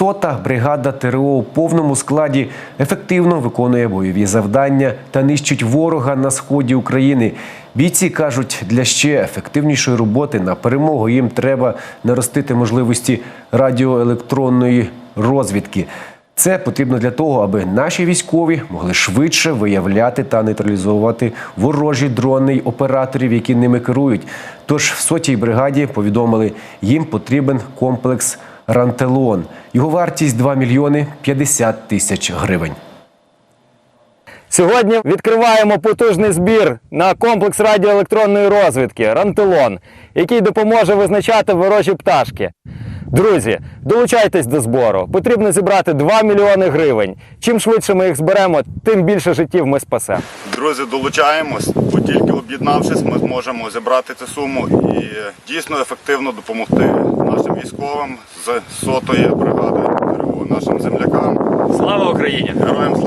Сота бригада ТРО у повному складі ефективно виконує бойові завдання та нищить ворога на сході України. Бійці кажуть, для ще ефективнішої роботи на перемогу їм треба наростити можливості радіоелектронної розвідки. Це потрібно для того, аби наші військові могли швидше виявляти та нейтралізовувати ворожі дрони й операторів, які ними керують. Тож в сотій бригаді повідомили, їм потрібен комплекс Рантелон. Його вартість 2 мільйони 50 тисяч гривень. Сьогодні відкриваємо потужний збір на комплекс радіоелектронної розвідки Рантелон, який допоможе визначати ворожі пташки. Друзі, долучайтесь до збору. Потрібно зібрати 2 мільйони гривень. Чим швидше ми їх зберемо, тим більше життів ми спасемо. Друзі, долучаємось, бо тільки об'єднавшись, ми зможемо зібрати цю суму і дійсно ефективно допомогти нашим військовим з сотої бригади РУ, нашим землякам. Слава Україні! Героям слава!